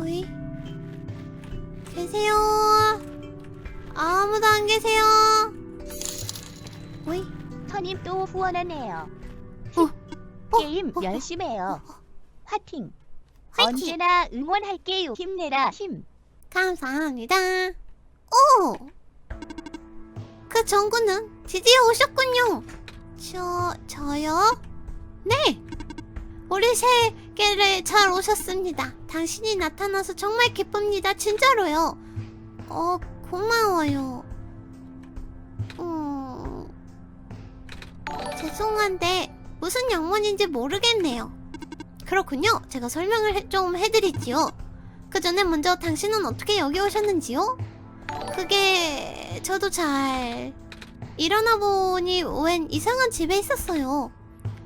어이? 계세요? 아무도 안 계세요? 어이? 선임 또 후원하네요. 어, 어, 게임 어, 열심히 해요. 화팅! 화이팅! 언제나 응원할게요. 힘내라 힘. 감사합니다. 오! 그 정구는 드디어 오셨군요. 저, 저요? 네! 우리 세계를 잘 오셨습니다. 당신이 나타나서 정말 기쁩니다. 진짜로요. 어, 고마워요. 음, 죄송한데, 무슨 영문인지 모르겠네요. 그렇군요. 제가 설명을 해- 좀 해드리지요. 그 전에 먼저 당신은 어떻게 여기 오셨는지요? 그게 저도 잘 일어나 보니 웬 이상한 집에 있었어요.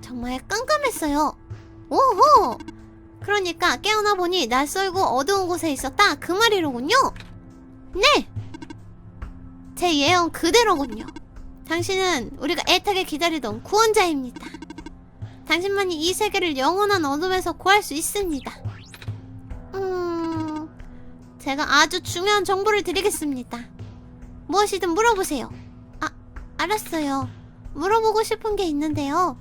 정말 깜깜했어요. 오호! 그러니까 깨어나 보니 낯설고 어두운 곳에 있었다 그 말이로군요. 네. 제 예언 그대로군요. 당신은 우리가 애타게 기다리던 구원자입니다. 당신만이 이 세계를 영원한 어둠에서 구할 수 있습니다. 음, 제가 아주 중요한 정보를 드리겠습니다. 무엇이든 물어보세요. 아, 알았어요. 물어보고 싶은 게 있는데요.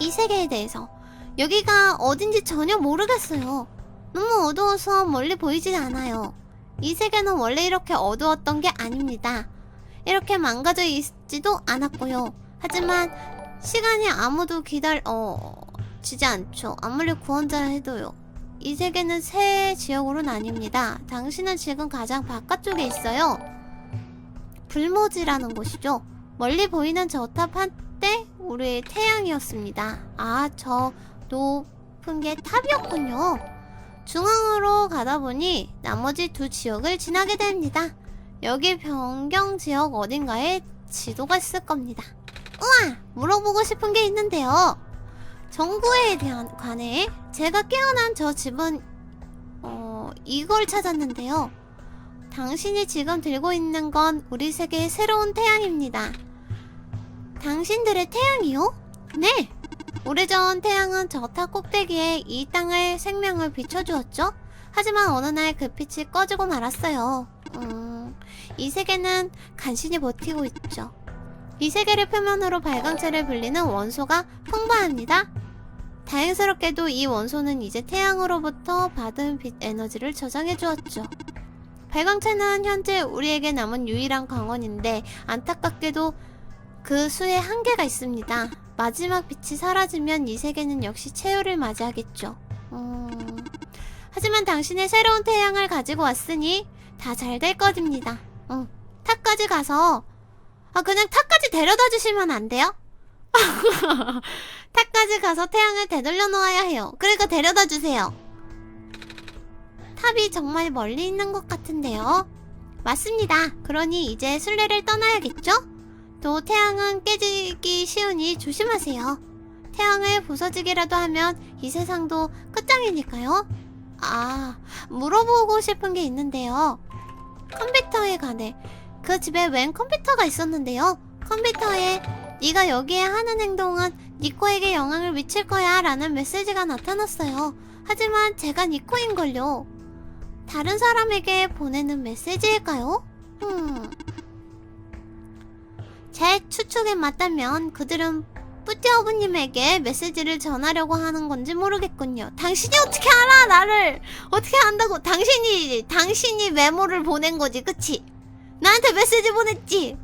이 세계에 대해서 여기가 어딘지 전혀 모르겠어요. 너무 어두워서 멀리 보이진 않아요. 이 세계는 원래 이렇게 어두웠던 게 아닙니다. 이렇게 망가져 있지도 않았고요. 하지만 시간이 아무도 기다려 어 지지 않죠. 아무리 구원자라 해도요. 이 세계는 새 지역으로 나뉩니다. 당신은 지금 가장 바깥쪽에 있어요. 불모지라는 곳이죠. 멀리 보이는 저 탑 한때 우리의 태양이었습니다. 아, 저 높은 게 탑이었군요. 중앙으로 가다 보니 나머지 두 지역을 지나게 됩니다. 여기 변경 지역 어딘가에 지도가 있을 겁니다. 우와! 물어보고 싶은 게 있는데요. 정부에 대한 관해 제가 깨어난 저 집은 어 이걸 찾았는데요. 당신이 지금 들고 있는 건 우리 세계의 새로운 태양입니다. 당신들의 태양이요? 네. 오래전 태양은 저 탑 꼭대기에 이 땅을 생명을 비춰주었죠. 하지만 어느 날 그 빛이 꺼지고 말았어요. 음, 이 세계는 간신히 버티고 있죠. 이 세계를 표면으로 발광체를 불리는 원소가 풍부합니다. 다행스럽게도 이 원소는 이제 태양으로부터 받은 빛 에너지를 저장해 주었죠. 발광체는 현재 우리에게 남은 유일한 광원인데 안타깝게도 그 수에 한계가 있습니다. 마지막 빛이 사라지면 이 세계는 역시 최후를 맞이하겠죠. 음... 하지만 당신의 새로운 태양을 가지고 왔으니 다 잘 될 것입니다. 응. 탑까지 가서 아 그냥 탑까지 데려다 주시면 안 돼요? 탑까지 가서 태양을 되돌려 놓아야 해요. 그러니까 데려다 주세요. 탑이 정말 멀리 있는 것 같은데요. 맞습니다. 그러니 이제 순례를 떠나야겠죠? 또 태양은 깨지기 쉬우니 조심하세요. 태양을 부서지기라도 하면 이 세상도 끝장이니까요. 아, 물어보고 싶은 게 있는데요. 컴퓨터에 관해 그 집에 웬 컴퓨터가 있었는데요. 컴퓨터에 네가 여기에 하는 행동은 니코에게 영향을 미칠 거야 라는 메시지가 나타났어요. 하지만 제가 니코인걸요. 다른 사람에게 보내는 메시지일까요? 음. 제 추측에 맞다면 그들은 뿌띠어브님에게 메시지를 전하려고 하는 건지 모르겠군요. 당신이 어떻게 알아, 나를! 어떻게 안다고? 당신이, 당신이 메모를 보낸 거지, 그치? 나한테 메시지 보냈지?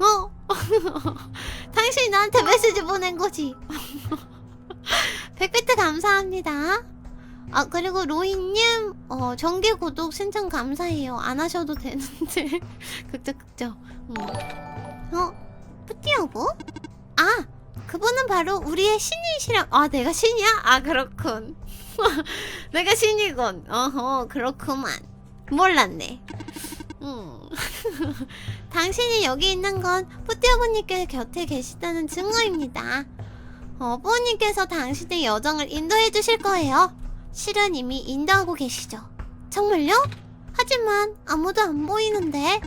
어? 당신이 나한테 메시지 보낸 거지? 백비트 감사합니다. 아, 그리고 로이님, 어, 정기 구독 신청 감사해요. 안 하셔도 되는데. 극적, 극적. 음. 어? 뿌띠어브? 아! 그분은 바로 우리의 신이시라. 아, 내가 신이야? 아, 그렇군. 내가 신이군. 어허, 그렇구만. 몰랐네. 음. 당신이 여기 있는 건 뿌띠어부님께 곁에 계시다는 증거입니다. 어, 부모님께서 당신의 여정을 인도해 주실 거예요. 실은 이미 인도하고 계시죠. 정말요? 하지만 아무도 안 보이는데.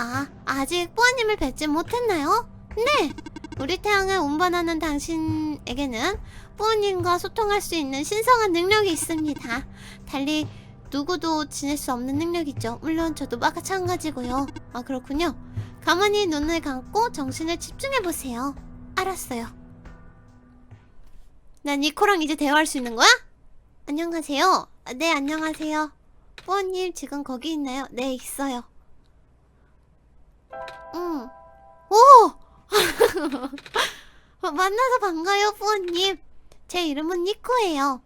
아, 아직 부모님을 뵙지 못했나요? 네. 우리 태양을 운반하는 당신에게는 부모님과 소통할 수 있는 신성한 능력이 있습니다. 달리 누구도 지낼 수 없는 능력이죠. 물론 저도 마찬가지고요. 아 그렇군요. 가만히 눈을 감고 정신을 집중해 보세요. 알았어요. 난 니코랑 이제 대화할 수 있는 거야? 안녕하세요. 아, 네 안녕하세요. 부모님 지금 거기 있나요? 네 있어요. 응. 오! 어, 만나서 반가요, 부모님. 제 이름은 니코예요.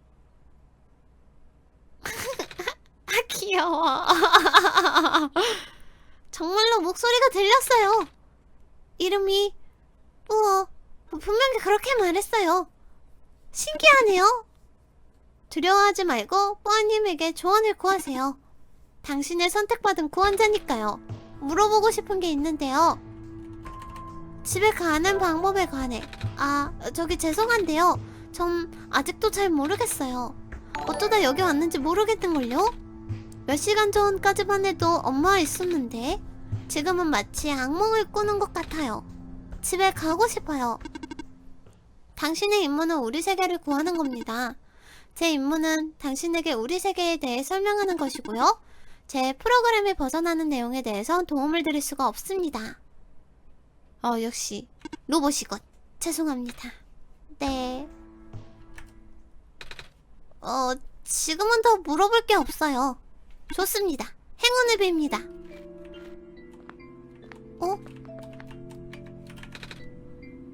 아, 귀여워. 정말로 목소리가 들렸어요. 이름이, 우와, 분명히 그렇게 말했어요. 신기하네요. 두려워하지 말고 부모님에게 조언을 구하세요. 당신의 선택받은 구원자니까요. 물어보고 싶은 게 있는데요. 집에 가는 방법에 관해. 아, 저기 죄송한데요. 전 아직도 잘 모르겠어요. 어쩌다 여기 왔는지 모르겠는걸요? 몇 시간 전까지만 해도 엄마와 있었는데, 지금은 마치 악몽을 꾸는 것 같아요. 집에 가고 싶어요. 당신의 임무는 우리 세계를 구하는 겁니다. 제 임무는 당신에게 우리 세계에 대해 설명하는 것이고요. 제 프로그램에 벗어나는 내용에 대해선 도움을 드릴 수가 없습니다. 어, 역시 로봇이군. 죄송합니다. 네. 어, 지금은 더 물어볼 게 없어요. 좋습니다. 행운을 빕니다. 어?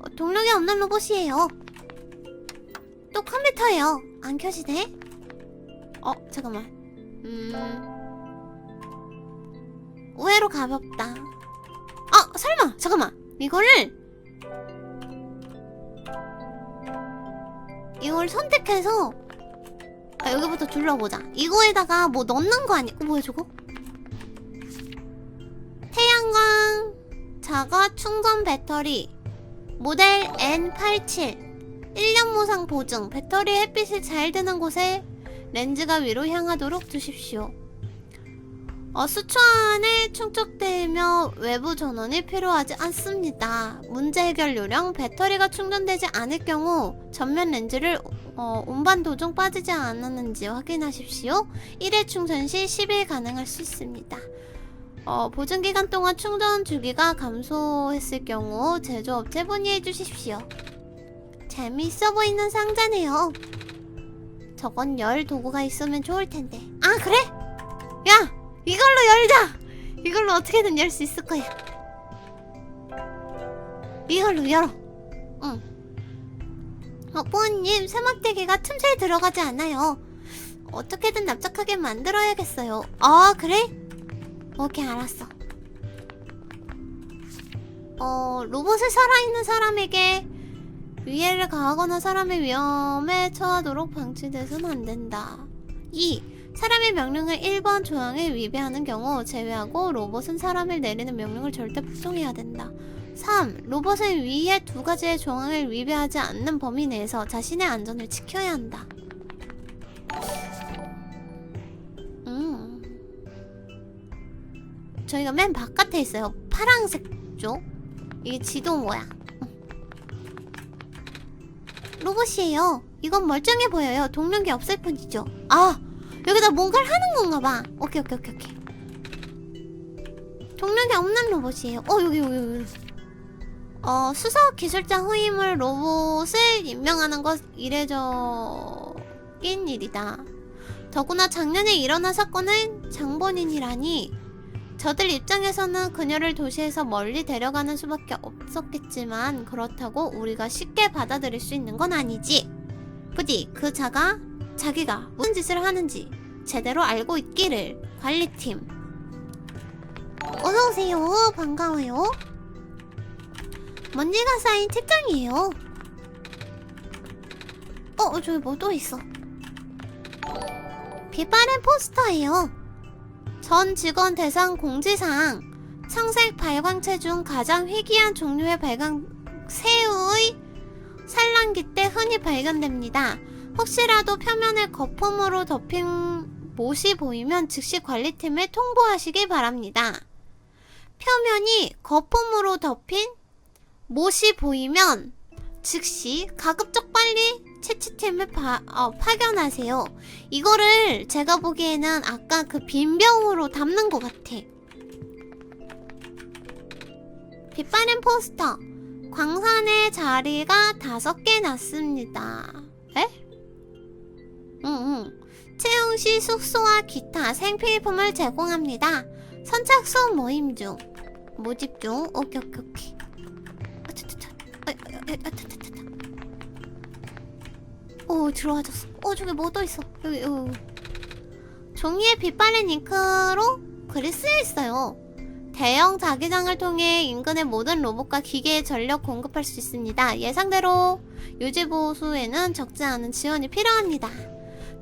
어, 동력이 없는 로봇이에요. 또 컴퓨터예요. 안 켜지네? 어, 잠깐만. 음. 의외로 가볍다. 아, 설마! 잠깐만! 이거를! 이걸 선택해서 아, 여기부터 둘러보자. 이거에다가 뭐 넣는 거 아니야? 어, 뭐야, 저거? 태양광 자가 충전 배터리 모델 N87 1년 무상 보증 배터리 햇빛이 잘 드는 곳에 렌즈가 위로 향하도록 두십시오. 어, 수초 안에 충족되며 외부 전원이 필요하지 않습니다. 문제 해결 요령 배터리가 충전되지 않을 경우 전면 렌즈를 어, 운반 도중 빠지지 않았는지 확인하십시오. 1회 충전 시 10일 가능할 수 있습니다. 어, 보증 기간 동안 충전 주기가 감소했을 경우 제조업체 문의해 주십시오. 재미있어 보이는 상자네요. 저건 열 도구가 있으면 좋을 텐데. 아, 그래? 야! 이걸로 열자! 이걸로 어떻게든 열 수 있을 거야. 이걸로 열어. 응. 어, 부모님, 세막대기가 틈새에 들어가지 않아요. 어떻게든 납작하게 만들어야겠어요. 아, 그래? 오케이, 알았어. 어, 로봇을 살아있는 사람에게 위해를 가하거나 사람의 위험에 처하도록 방치돼서는 안 된다. 2. 사람의 명령을 1번 조항에 위배하는 경우 제외하고 로봇은 사람을 내리는 명령을 절대 복종해야 된다. 3. 로봇을 위에 두 가지의 조항을 위배하지 않는 범위 내에서 자신의 안전을 지켜야 한다. 음. 저희가 맨 바깥에 있어요. 파랑색 쪽. 이게 지도 뭐야? 로봇이에요. 이건 멀쩡해 보여요. 동력이 없을 뿐이죠. 아, 여기다 뭔가를 하는 건가 봐. 오케이, 오케이, 오케이, 오케이. 동력이 없는 로봇이에요. 어, 여기, 여기, 여기. 어, 수석 기술자 후임을 로봇을 임명하는 것 이례적인 일이다. 더구나 작년에 일어난 사건은 장본인이라니 저들 입장에서는 그녀를 도시에서 멀리 데려가는 수밖에 없었겠지만 그렇다고 우리가 쉽게 받아들일 수 있는 건 아니지. 부디 그 자가 자기가 무슨 짓을 하는지 제대로 알고 있기를 관리팀. 어서 오세요. 반가워요. 먼지가 쌓인 책장이에요. 어, 저기 뭐 또 있어. 빛바랜 포스터예요. 전 직원 대상 공지사항 청색 발광체 중 가장 희귀한 종류의 발광 새우의 산란기 때 흔히 발견됩니다. 혹시라도 표면을 거품으로 덮인 못이 보이면 즉시 관리팀에 통보하시기 바랍니다. 표면이 거품으로 덮인 못이 보이면 즉시 가급적 빨리 채취템을 파, 어, 파견하세요. 이거를 제가 보기에는 아까 그 빈병으로 담는 것 같아. 빛바랜 포스터. 광산에 자리가 다섯 개 났습니다. 에? 응, 응. 채용 시 숙소와 기타 생필품을 제공합니다. 선착순 모임 중. 모집 중. 오케이, 오케이, 오케이. 아차차차. 아, 아. 오, 들어와졌어. 어, 저기 뭐 또 있어. 여기, 여기. 종이에 빛바랜 잉크로 글이 쓰여 있어요. 대형 자기장을 통해 인근의 모든 로봇과 기계에 전력 공급할 수 있습니다. 예상대로 유지 보수에는 적지 않은 지원이 필요합니다.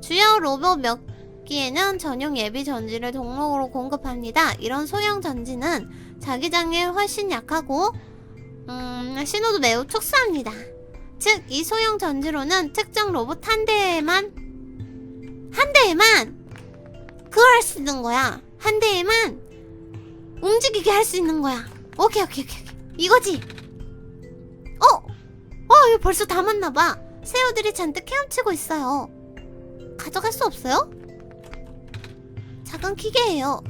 주요 로봇 몇 기에는 전용 예비 전지를 동록으로 공급합니다. 이런 소형 전지는 자기장에 훨씬 약하고 음, 신호도 매우 축소합니다. 즉, 이 소형 전지로는 특정 로봇 한 대에만 한 대에만 그걸 할수 있는 거야. 한 대에만 움직이게 할 수 있는 거야. 오케이, 오케이, 오케이. 오케이. 이거지? 어? 어, 이거 벌써 담았나봐. 새우들이 잔뜩 헤엄치고 있어요. 가져갈 수 없어요? 작은 기계예요.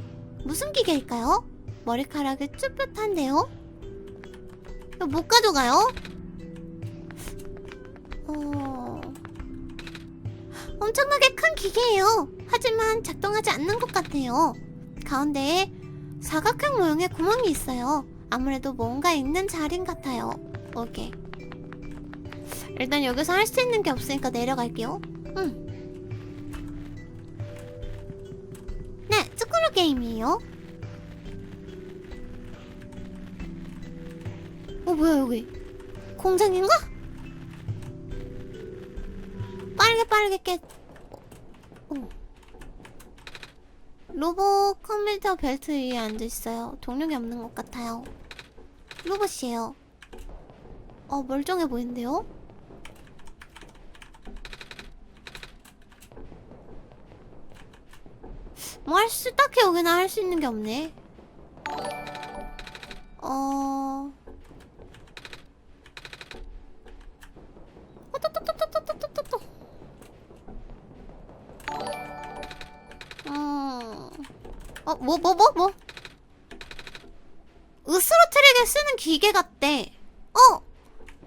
무슨 기계일까요? 머리카락이 쭈뼛한데요? 못 가져가요? 어... 엄청나게 큰 기계예요. 하지만 작동하지 않는 것 같아요. 가운데에 사각형 모양의 구멍이 있어요. 아무래도 뭔가 있는 자리인 같아요. 오케이. 일단 여기서 할 수 있는 게 없으니까 내려갈게요. 응. 게임이에요. 어, 뭐야, 여기. 공장인가? 빠르게 빠르게 깨. 어. 로봇 컴퓨터 벨트 위에 앉아있어요. 동력이 없는 것 같아요. 로봇이에요. 어, 멀쩡해 보이는데요? 뭐 할 수, 딱히 여기는 할수 있는 게 없네. 어... 음... 어, 뭐, 뭐, 뭐, 뭐? 으스러트리게 쓰는 기계 같대. 어!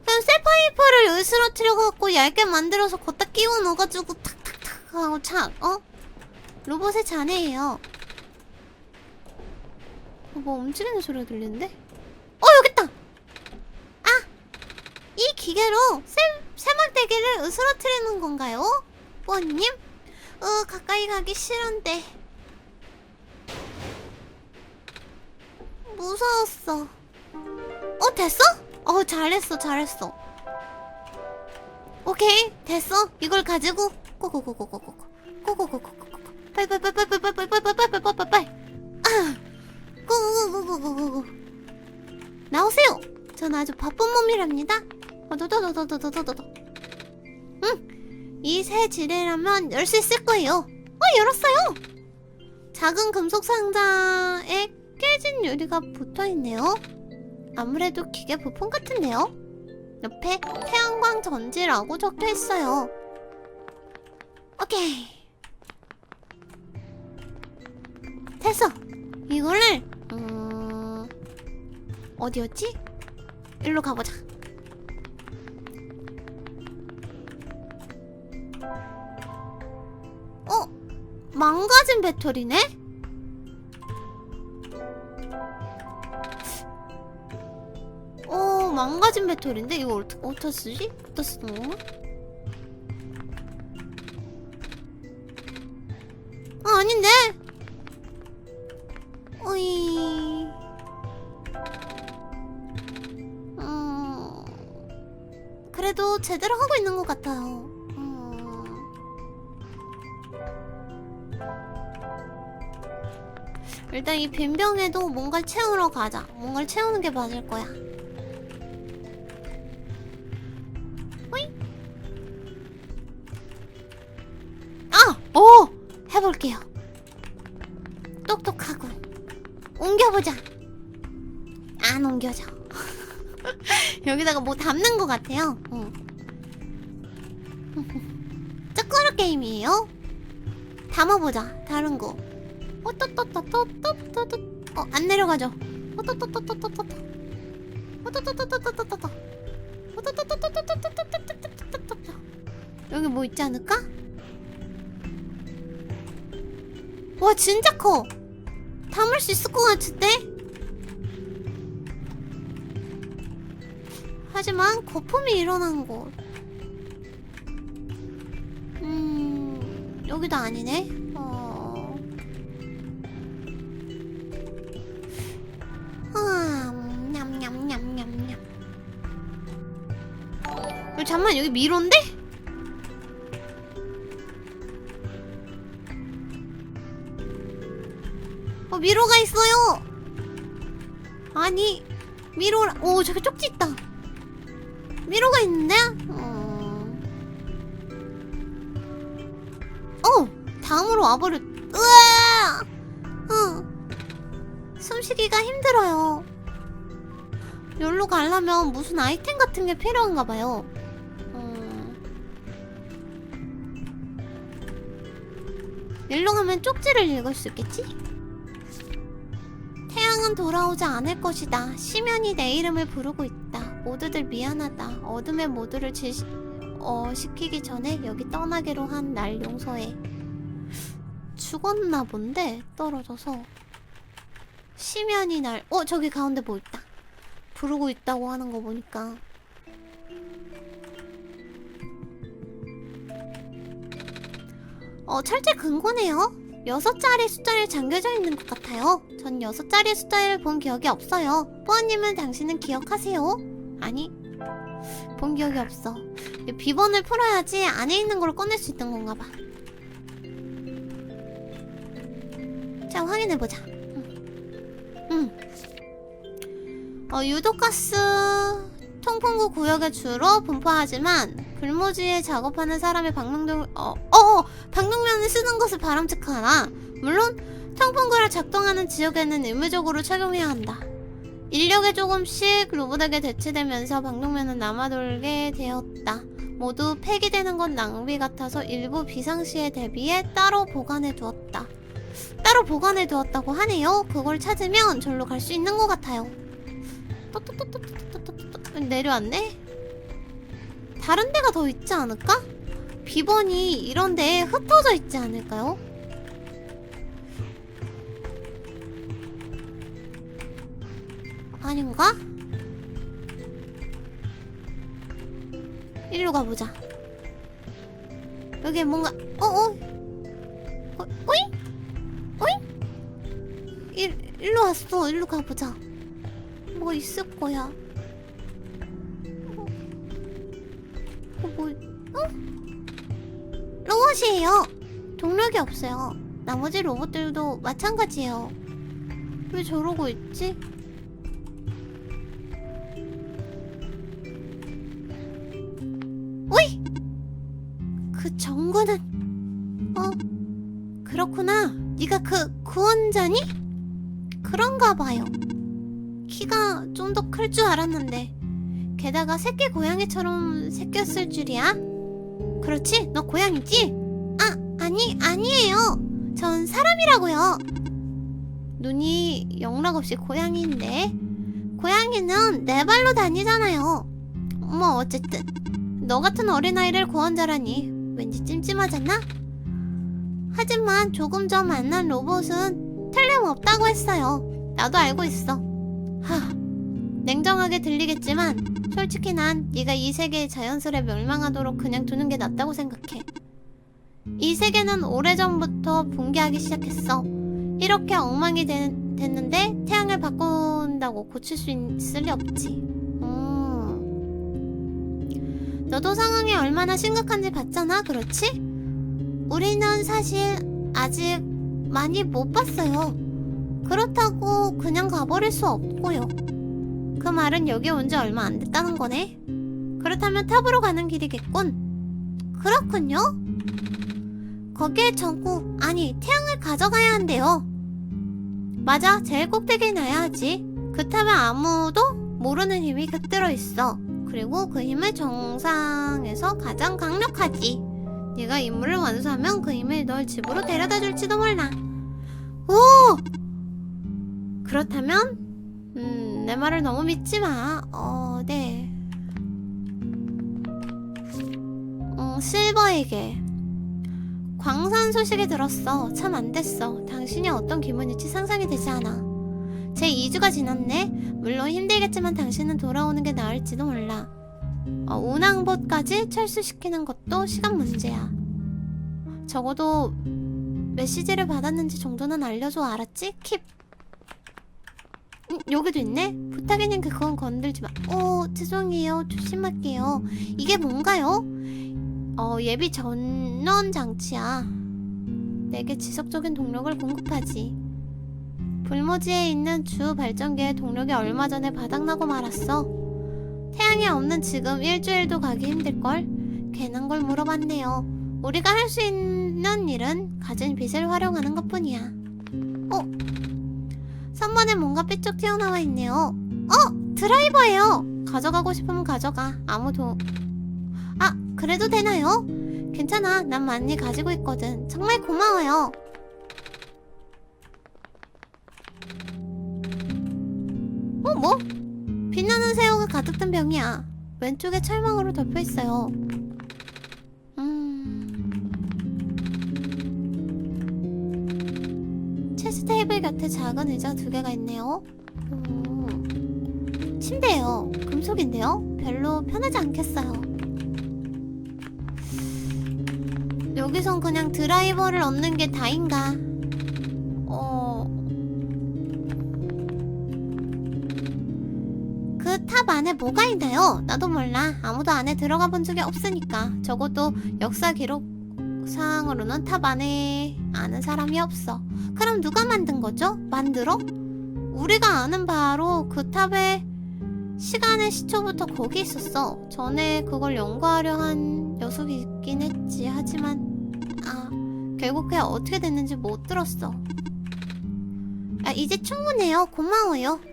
그냥 셀파이퍼를 으스러트려 갖고 얇게 만들어서 걷다 끼워 넣어가지고 탁탁탁 하고 착, 어? 로봇의 자네예요. 어, 뭐 움직이는 소리가 들리는데? 어, 여기 있다! 아! 이 기계로 새, 새막대기를 으스러트리는 건가요? 부모님? 어, 가까이 가기 싫은데. 무서웠어. 어, 됐어? 어, 잘했어, 잘했어. 오케이, 됐어. 이걸 가지고 고고고고고고고 고고고고 고고 빨빨빨빨빨빨빨빨빨빨빨빨빨 아, 고고고고고고고 나오세요. 전 아주 바쁜 몸이랍니다. 어, 도도도도도도도도. 응, 이새 지뢰라면 열수 있을 거예요. 어, 열었어요. 작은 금속 상자에 깨진 유리가 붙어 있네요. 아무래도 기계 부품 같은데요? 옆에 태양광 전지라고 적혀 있어요. 오케이. 됐어. 이거를 음 어디였지? 일로 가보자. 어? 망가진 배터리네? 어, 망가진 배터리인데? 이거 어떻게, 어디다 쓰지? 어디다 쓰는 건가? 제대로 하고 있는 것 같아요. 음. 일단 이 빈병에도 뭔가를 채우러 가자. 뭔가를 채우는 게 맞을 거야. 호이? 아! 오! 해볼게요. 똑똑하고. 옮겨보자. 안 옮겨져. 여기다가 뭐 담는 것 같아요. 게임이에요. 담아보자. 다른 거. 어떠떠떠떠떠떠떠. 어, 안 내려가죠. 어떠떠떠떠떠떠. 어떠떠떠떠떠떠떠. 어떠떠떠떠떠떠떠떠떠떠떠. 여기 뭐 있지 않을까? 와 진짜 커. 담을 수 있을 것 같은데? 하지만 거품이 일어난 곳. 음, 여기도 아니네. 어. 음, 냠냠냠냠냠. 어, 잠만 여기 미로인데? 어 미로가 있어요. 아니 미로라. 오 저기 쪽지 있다. 미로가 있는데? 와버렸. 으아. 어. 숨쉬기가 힘들어요. 여기로 가려면 무슨 아이템 같은 게 필요한가 봐요. 어. 일로 가면 쪽지를 읽을 수 있겠지? 태양은 돌아오지 않을 것이다. 시면이 내 이름을 부르고 있다. 모두들 미안하다. 어둠의 모두를 질, 어, 시키기 전에 여기 떠나기로 한 날 용서해. 죽었나 본데 떨어져서 시면이 날. 어 저기 가운데 뭐 있다. 부르고 있다고 하는 거 보니까. 어 철제 근고네요. 여섯 자리 숫자를 잠겨져 있는 것 같아요. 전 여섯 자리 숫자를 본 기억이 없어요. 뿌아님은 당신은 기억하세요? 아니, 본 기억이 없어. 이 비번을 풀어야지 안에 있는 걸 꺼낼 수 있는 건가 봐. 자, 확인해보자. 응. 응. 어, 유독가스 통풍구 구역에 주로 분포하지만 불모지에 작업하는 사람의 방명등 어, 어, 어, 방독면을 쓰는 것을 바람직하나 물론 통풍구를 작동하는 지역에는 의무적으로 착용해야 한다. 인력에 조금씩 로봇에게 대체되면서 방독면은 남아돌게 되었다. 모두 폐기되는 건 낭비 같아서 일부 비상시에 대비해 따로 보관해 두었다. 따로 보관해 두었다고 하네요. 그걸 찾으면 절로 갈 수 있는 것 같아요. 내려왔네? 다른 데가 더 있지 않을까? 비번이 이런 데에 흩어져 있지 않을까요? 아닌가? 일로 가보자. 여기 뭔가, 어어? 일, 일로 왔어. 일로 가보자. 뭐 있을 거야. 어, 어 뭐, 어? 로봇이에요. 동력이 없어요. 나머지 로봇들도 마찬가지예요. 왜 저러고 있지? 오이! 그 정구는 어 그렇구나. 네가 그 구원자니? 그런가 봐요. 키가 좀 더 클 줄 알았는데 게다가 새끼 고양이처럼 새꼈을 줄이야? 그렇지? 너 고양이지? 아, 아니, 아니에요. 전 사람이라고요. 눈이 영락없이 고양이인데 고양이는 네 발로 다니잖아요. 뭐 어쨌든 너 같은 어린아이를 구원자라니 왠지 찜찜하잖아? 하지만 조금 전 만난 로봇은 틀림없다고 했어요. 나도 알고 있어. 하, 냉정하게 들리겠지만 솔직히 난 네가 이 세계에 자연스레 멸망하도록 그냥 두는 게 낫다고 생각해. 이 세계는 오래전부터 붕괴하기 시작했어. 이렇게 엉망이 되- 됐는데 태양을 바꾼다고 고칠 수 있을 리 없지. 음. 너도 상황이 얼마나 심각한지 봤잖아, 그렇지? 우리는 사실 아직 많이 못 봤어요. 그렇다고 그냥 가버릴 수 없고요. 그 말은 여기 온 지 얼마 안 됐다는 거네. 그렇다면 탑으로 가는 길이겠군. 그렇군요. 거기에 전구, 아니, 태양을 가져가야 한대요. 맞아, 제일 꼭대기에 놔야 하지. 그 탑에 아무도 모르는 힘이 깃들어 있어. 그리고 그 힘을 정상에서 가장 강력하지. 네가 임무를 완수하면 그 힘이 널 집으로 데려다 줄지도 몰라. 오! 그렇다면, 음, 내 말을 너무 믿지 마. 어, 네. 음, 실버에게. 광산 소식이 들었어. 참 안 됐어. 당신이 어떤 기분일지 상상이 되지 않아. 제 2주가 지났네. 물론 힘들겠지만 당신은 돌아오는 게 나을지도 몰라. 어, 운항봇까지 철수시키는 것도 시간 문제야. 적어도 메시지를 받았는지 정도는 알려줘 알았지? 킵. 음, 여기도 있네. 부탁이님 그건 건들지 마. 어 죄송해요. 조심할게요. 이게 뭔가요? 어 예비 전원 장치야. 내게 지속적인 동력을 공급하지. 불모지에 있는 주 발전기의 동력이 얼마 전에 바닥나고 말았어. 태양이 없는 지금 일주일도 가기 힘들걸? 괜한 걸 물어봤네요. 우리가 할 수 있는 일은 가진 빛을 활용하는 것 뿐이야. 어? 선반에 뭔가 삐쩍 튀어나와 있네요. 어! 드라이버예요! 가져가고 싶으면 가져가. 아무도. 아, 그래도 되나요? 괜찮아. 난 많이 가지고 있거든. 정말 고마워요. 어, 뭐? 빛나는 새우가 가득 든 병이야. 왼쪽에 철망으로 덮여 있어요. 음. 체스 테이블 곁에 작은 의자 두 개가 있네요. 오. 침대예요. 금속인데요. 별로 편하지 않겠어요. 여기선 그냥 드라이버를 얻는 게 다인가? 안에 뭐가 있나요? 나도 몰라. 아무도 안에 들어가 본 적이 없으니까. 적어도 역사 기록 상으로는 탑 안에 아는 사람이 없어. 그럼 누가 만든 거죠? 만들어? 우리가 아는 바로 그 탑의 시간의 시초부터 거기 있었어. 전에 그걸 연구하려 한 녀석이 있긴 했지. 하지만 아 결국 그게 어떻게 됐는지 못 들었어. 아 이제 충분해요. 고마워요.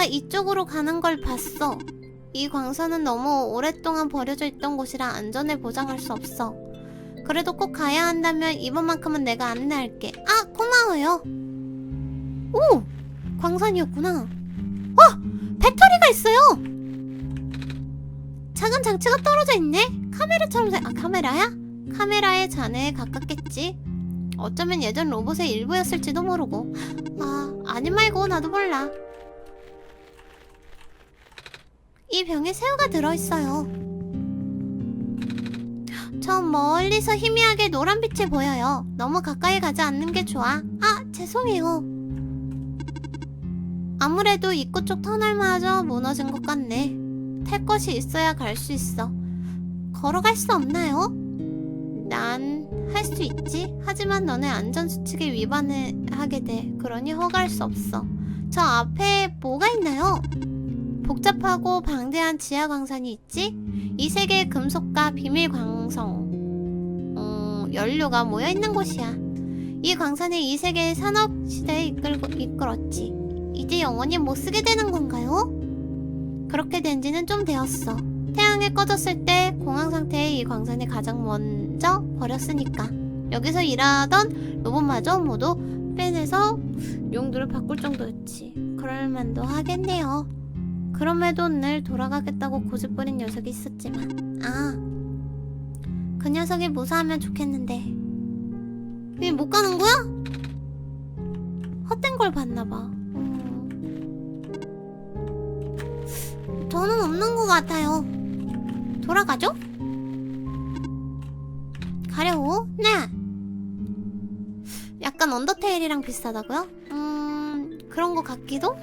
네가 이쪽으로 가는 걸 봤어. 이 광산은 너무 오랫동안 버려져 있던 곳이라 안전을 보장할 수 없어. 그래도 꼭 가야 한다면 이번만큼은 내가 안내할게. 아, 고마워요. 오! 광산이었구나. 어! 배터리가 있어요! 작은 장치가 떨어져 있네? 카메라처럼 생... 아, 카메라야? 카메라의 잔해에 가깝겠지. 어쩌면 예전 로봇의 일부였을지도 모르고. 아, 아니 말고 나도 몰라. 이 병에 새우가 들어있어요. 저 멀리서 희미하게 노란빛이 보여요. 너무 가까이 가지 않는 게 좋아. 아, 죄송해요. 아무래도 입구 쪽 터널마저 무너진 것 같네. 탈 것이 있어야 갈 수 있어. 걸어갈 수 없나요? 난 할 수 있지. 하지만 너네 안전수칙에 위반을 하게 돼. 그러니 허가할 수 없어. 저 앞에 뭐가 있나요? 복잡하고 방대한 지하 광산이 있지? 이 세계의 금속과 비밀 광성, 어, 연료가 모여 있는 곳이야. 이 광산이 이 세계의 산업 시대에 이끌고, 이끌었지. 이제 영원히 못 쓰게 되는 건가요? 그렇게 된 지는 좀 되었어. 태양이 꺼졌을 때 공황 상태의 이 광산이 가장 먼저 버렸으니까. 여기서 일하던 로봇마저 모두 빼내서 용도를 바꿀 정도였지. 그럴 만도 하겠네요. 그럼에도 늘 돌아가겠다고 고집부린 녀석이 있었지만 아, 그 녀석이 무사하면 좋겠는데 왜 못 가는 거야? 헛된 걸 봤나봐 음. 저는 없는 것 같아요 돌아가죠? 가려고? 네 약간 언더테일이랑 비슷하다고요? 음... 그런 것 같기도?